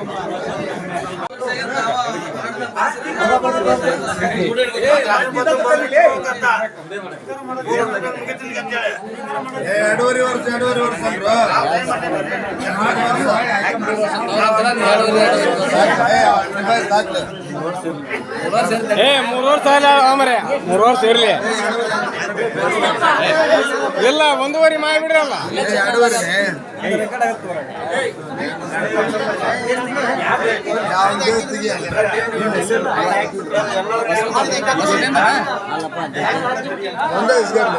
Thank you. ಎರಡೂವರೆ ವರ್ಷ ಎರಡೂವರೆ ವರ್ಷ? ಏ, ಮೂರು ವರ್ಷ ಇಲ್ಲ ಆಮರೆ ಮೂರು ವರ್ಷ ಇರ್ಲಿ ಇಲ್ಲ ಒಂದೂವರೆ ಮಾಡಿಬಿಡ್ರಲ್ಲ ಎರಡೂವರೆ? ಒಂದೇ ಇಸ್ಕೊಡ್ಲಿ.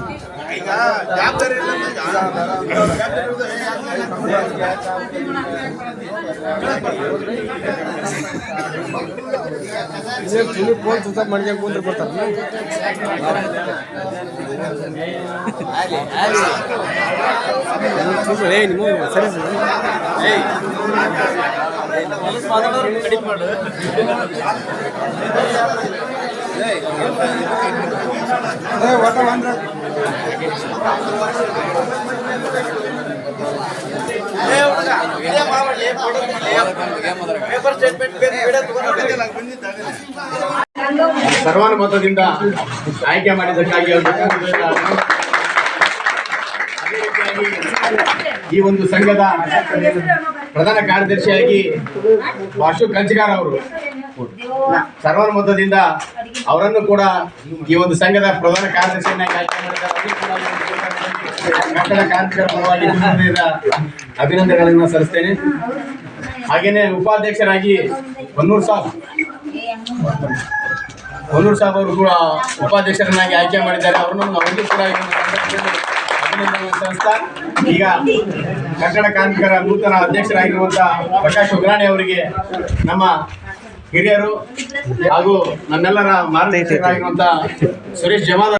ಫೋನ್ ಆಫ್ ಮಾಡ್ಕೊಂಡು ಕುಂದ್ರೆ ಬರ್ತಾರ ಏ ನಿಮ್ಮ ಸರಿ ಸರಿ ಸರ್ವಾನುಮತದಿಂದ ಆಯ್ಕೆ ಮಾಡಿದ್ದಕ್ಕಾಗಿ. ಅದೇ ರೀತಿಯಾಗಿ ಈ ಒಂದು ಸಂಘದ ಪ್ರಧಾನ ಕಾರ್ಯದರ್ಶಿಯಾಗಿ ವಾಶು ಕಂಚಿಗಾರ್ ಅವರು ಸರ್ವಾನುಮತದಿಂದ ಅವರನ್ನು ಕೂಡ ಈ ಒಂದು ಸಂಘದ ಪ್ರಧಾನ ಕಾರ್ಯದರ್ಶಿಯನ್ನಾಗಿ ಆಯ್ಕೆ ಪರವಾಗಿ ಅಭಿನಂದನೆಗಳನ್ನು ಸಲ್ಲಿಸ್ತೇನೆ. ಹಾಗೇನೆ ಉಪಾಧ್ಯಕ್ಷರಾಗಿ ಹೊನ್ನೂರು ಸಾಬ್. ಹೊನ್ನೂರು ಸಾಬ್ ಅವರು ಕೂಡ ಉಪಾಧ್ಯಕ್ಷರನ್ನಾಗಿ ಆಯ್ಕೆ ಮಾಡಿದ್ದಾರೆ. ಅವರನ್ನು ಅಭಿನಂದನೆ ಕೂಡ ಈ ಅಭಿನಂದನೆಗಳನ್ನು ಸಲ್ಲಿಸ್ತಾ ಈಗ ಕಟ್ಟಡ ಕಾರ್ಮಿಕರ ನೂತನ ಅಧ್ಯಕ್ಷರಾಗಿರುವಂತಹ ಪ್ರಕಾಶ್ ಉಗ್ರಾಣಿ ಅವರಿಗೆ ನಮ್ಮ ಹಿರಿಯರು ಹಾಗೂ ನನ್ನೆಲ್ಲರ ಮಾರ್ಗದರ್ಶಕರಾಗಿರುವಂತಹ ಸುರೇಶ್ ಜಮಾದಾರ್